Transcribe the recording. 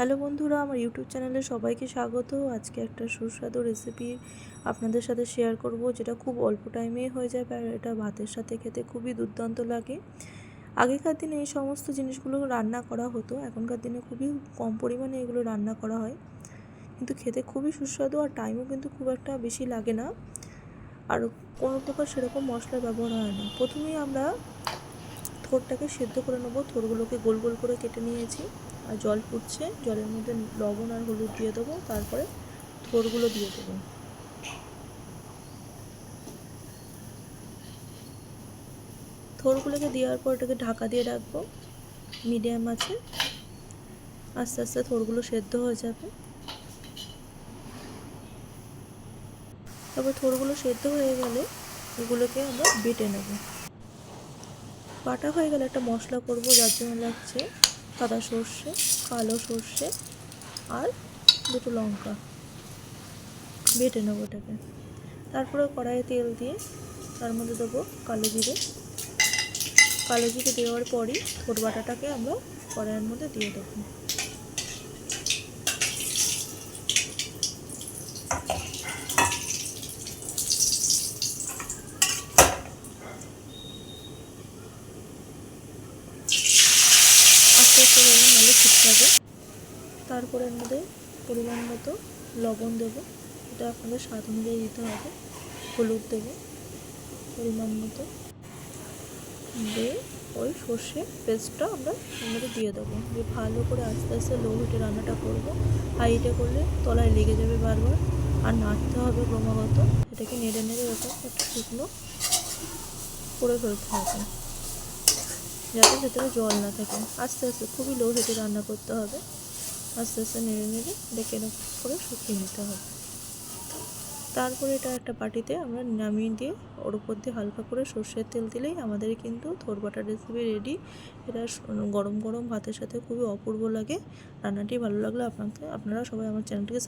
Hello বন্ধুরা, আমার YouTube চ্যানেলে সবাইকে স্বাগত। আজকে একটা সুস্বাদু রেসিপি আপনাদের সাথে শেয়ার করব, যেটা খুব অল্প টাইমে হয়ে যাবে আর এটা ভাতের সাথে খেতে খুবই দুর্দান্ত লাগে। আগেকার দিনে এই সমস্ত জিনিসগুলো রান্না করা হতো, এখনকার দিনে খুবই কম পরিমাণে এগুলো রান্না করা হয়। কিন্তু খেতে খুবই সুস্বাদু আর টাইমও কিন্তু খুব একটা বেশি লাগে না। আর কোনো প্রকার সেরকম মশলার ব্যবহার হয় না। প্রথমেই আমরা থোরটাকে সেদ্ধ করে নেব। থোরগুলোকে গোল গোল করে কেটে নিয়েছি। জল ফুটছে, জলের মধ্যে লবণ আর হলুদ দিয়ে দেবো, তারপরে থোরগুলো দিয়ে দেবো। থোরগুলোকে দেওয়ার পর এটাকে ঢাকা দিয়ে রাখব, মিডিয়াম আছে। আস্তে আস্তে থোরগুলো সেদ্ধ হয়ে যাবে। তারপর থোরগুলো সেদ্ধ হয়ে গেলে এগুলোকে আমরা বেটে নেব। বাটা হয়ে গেলে একটা মশলা করব, যার জন্য লাগছে সাদা সর্ষে, কালো সর্ষে আর দুটো লঙ্কা। বেটে নেব ওটাকে। তারপরে কড়াইয়ে তেল দিয়ে তার মধ্যে দেবো কালো জিরে। কালো জিরে দেওয়ার পরই বাটাটাকে আমরা কড়াইয়ের মধ্যে দিয়ে দেবো আস্তে আস্তে ছিটকাবে তারপরে মধ্যে পরিমাণ মতো লবণ দেবো। এটা আপনাদের স্বাদ অনুযায়ী দিতে হবে। হলুদ দেবো পরিমাণ মতো। দিয়ে ওই সর্ষে পেস্টটা আমরা মধ্যে দিয়ে দেবো। দিয়ে ভালো করে আস্তে আস্তে লো হিটে রান্নাটা করব। হাই হিটে করলে তলায় লেগে যাবে বারবার। আর নাড়তে হবে ক্রমাগত। এটাকে নেড়ে নেড়ে ওটা একটু শুকনো করে ফেলতে হবে। যাতে ভেতরে জল না থাকে। আস্তে আস্তে খুবই লো হিটে রান্না করতে হবে। আস্তে আস্তে নেড়ে নেড়ে ডেকে করে শুকিয়ে নিতে হবে। তারপরে এটা একটা বাটিতে আমরা নামিয়ে দিয়ে ওর উপর দিয়ে হালকা করে সর্ষের তেল দিলেই আমাদের কিন্তু থোরবাটা রেসিপি রেডি এটা গরম গরম ভাতের সাথে খুবই অপূর্ব লাগে। রান্নাটি ভালো লাগলে আপনাকে আপনারা সবাই আমার চ্যানেলটিকে